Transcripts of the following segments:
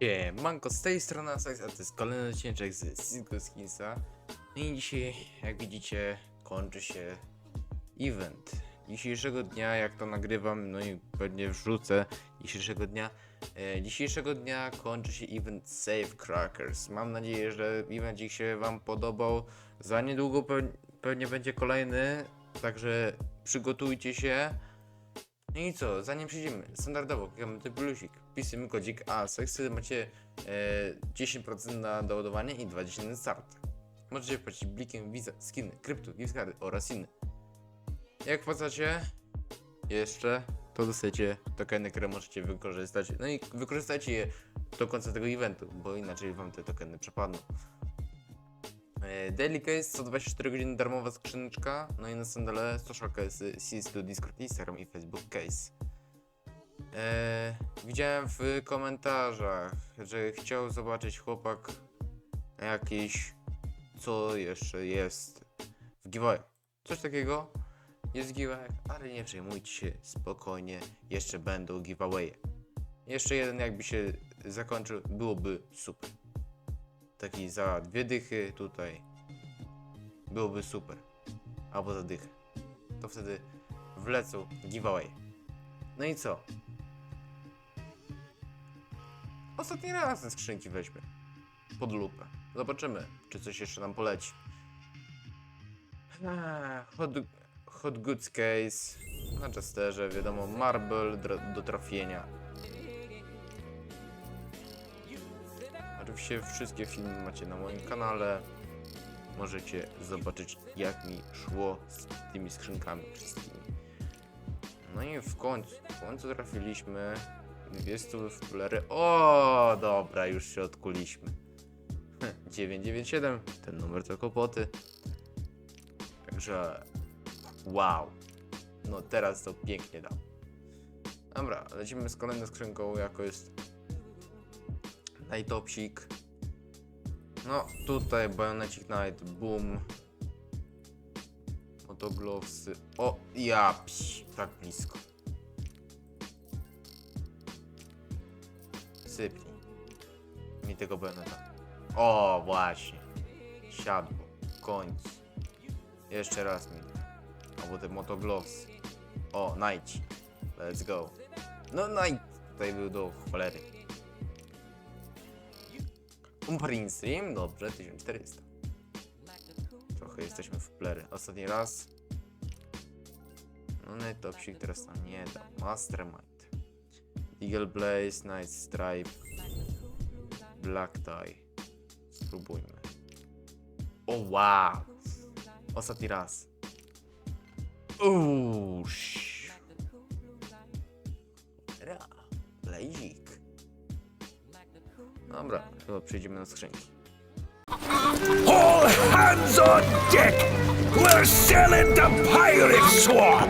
Yeah, manko z tej strony Asax, a to jest kolejny odcinek z Cisco Skinsa. No i dzisiaj, jak widzicie, kończy się event. Dzisiejszego dnia, jak to nagrywam, no i pewnie wrzucę dzisiejszego dnia. E, dzisiejszego dnia kończy się event Save Crackers. Mam nadzieję, że event dziś się Wam podobał. Za niedługo pe pewnie będzie kolejny, także przygotujcie się. No i co, zanim przejdziemy, standardowo klikamy ten plusik, wpisujemy kodzik ASEX, macie e, 10% na doładowanie i 20% na start. Możecie płacić blikiem Visa, skiny, krypto, gift cardy oraz inne. Jak wpłacacie jeszcze, to dostajecie tokeny, które możecie wykorzystać. No i wykorzystajcie je do końca tego eventu, bo inaczej wam te tokeny przepadną. E, Daily Case, 124 godziny darmowa skrzyneczka, no i na sandale social case, CS2, Discord, Instagram i Facebook Case. E, widziałem w komentarzach, że chciał zobaczyć chłopak jakiś, co jeszcze jest w giveaway. Coś takiego jest giveaway, ale nie przejmujcie się, spokojnie, jeszcze będą giveawaye. Jeszcze jeden jakby się zakończył, byłoby super taki za dwie dychy tutaj byłoby super. Albo za dychę. To wtedy wlecą giveaway. No i co? Ostatni raz te skrzynki weźmy. Pod lupę. Zobaczymy, czy coś jeszcze nam poleci. Eee, Hot, hot Goods Case. Na Chesterze, wiadomo, Marble do trafienia. Oczywiście wszystkie filmy macie na moim kanale. Możecie zobaczyć jak mi szło z tymi skrzynkami wszystkimi. No i w końcu, w końcu trafiliśmy dwie stówy w plery. O, dobra, już się odkuliśmy. 997, ten numer to kłopoty. Także wow. No teraz to pięknie dał. Dobra, lecimy z kolejną skrzynką, jako jest Nightopsik. No, tutaj Bionecic Knight, boom. Motoglovesy. O, ja psi, tak blisko. Sypnij. Mi tego Bioneta. O, właśnie. Siadło. W końcu. Jeszcze raz mi. Albo te Motogloves. O, Night. Let's go. No, Night. Tutaj był do cholery. Umprin Stream, dobrze, 1400. Trochę jesteśmy w plery. Ostatni raz. No najtopsik teraz nam nie da. Mastermind. Eagle Blaze, Night Stripe. Black Tie. Spróbujmy. O wow! Ostatni raz. Ra. Blazik. Dobra, chyba przejdziemy na skrzynki. All hands on deck! We're sailing to Pirate Swamp!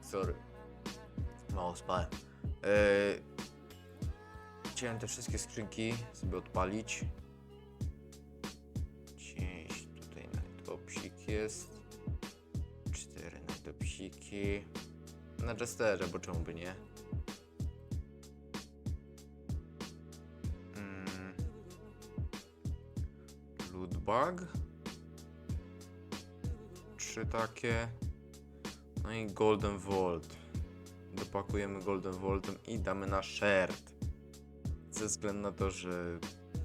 Sorry. Mało spałem. Eee... Chciałem te wszystkie skrzynki sobie odpalić. Gdzieś tutaj najtopsik jest. Cztery najtopsiki. Na Jesterze, bo czemu by nie? Mm. Lootbag. Trzy takie. No i Golden Vault. Dopakujemy Golden Vaultem i damy na shirt. Ze względu na to, że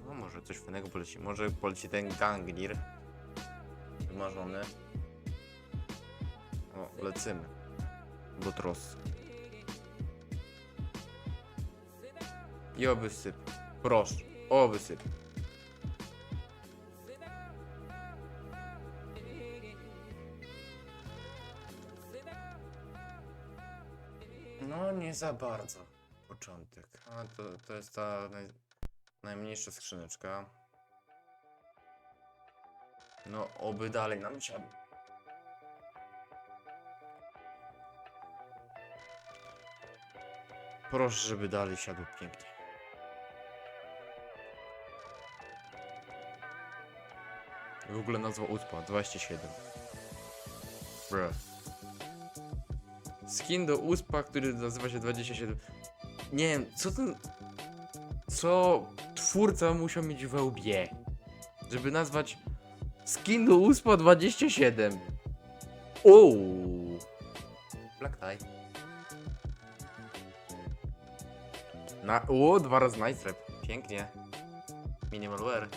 no może coś fajnego poleci. Może poleci ten Ganglir. Wymarzony. O, lecymy. Do tros. I oby syp. Proszę. Oby No nie za bardzo. Początek. A to, to jest ta naj, najmniejsza skrzyneczka. No, oby dalej nam siadł. Proszę, żeby dalej siadł pięknie. W ogóle nazwa USPA 27. Bruh. Skin do USPA, który nazywa się 27. Nie wiem, co ten. Co twórca musiał mieć we łbie, żeby nazwać skin do USPA 27. Uuu. Black tie. Na, o, dwa razy nice. Pięknie. Minimal wear.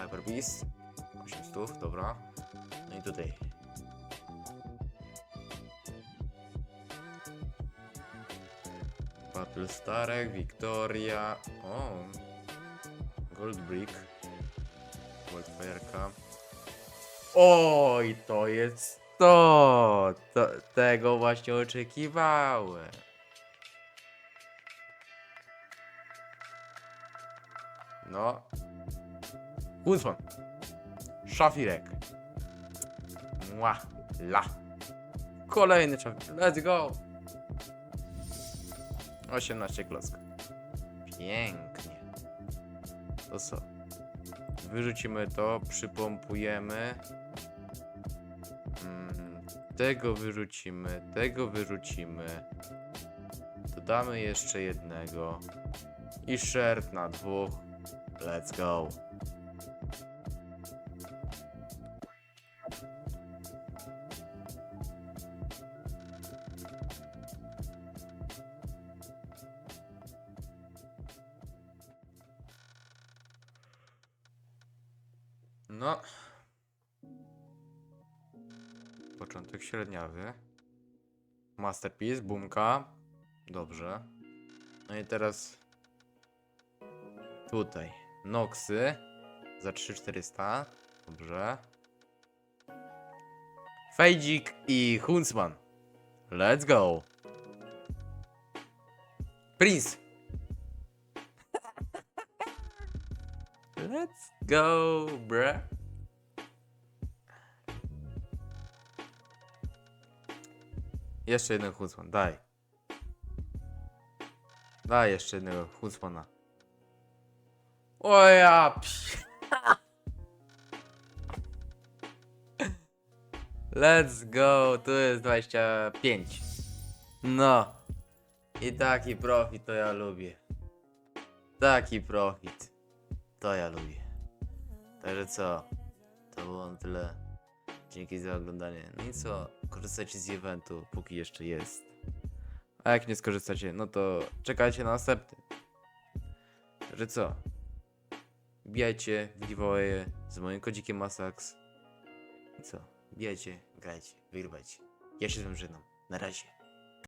Hyper Beast. 800, dobra. No i tutaj. Starek, Victoria. O. Gold Brick. Goldfire'ka. Oj, to jest to. to. Tego właśnie oczekiwałem. No. Huntsman. Szafirek. Mła. La. Kolejny szafirek. Let's go. 18 klocków. Pięknie. To co? Wyrzucimy to, przypompujemy. Mm, tego wyrzucimy, tego wyrzucimy. Dodamy jeszcze jednego. I shirt na dwóch. Let's go. No. Początek średniawy. Masterpiece, bumka. Dobrze. No i teraz tutaj. Noxy za 3400. Dobrze. Fejdzik i Huntsman. Let's go. Prince. Let's go, bruh. Jeszcze jeden Huntsman, daj. Daj jeszcze jednego Huntsmana. O ja psi. Let's go, tu jest 25. No. I taki profit to ja lubię. Taki profit. To ja lubię. Także co? To było na tyle. Dzięki za oglądanie. No i co? Korzystajcie z eventu, póki jeszcze jest. A jak nie skorzystacie, no to czekajcie na następny. Także co? Bijajcie w giveawaye z moim kodzikiem Masax. I co? Bijajcie, grajcie, wygrywajcie. Ja się z wami żegnam. Na razie.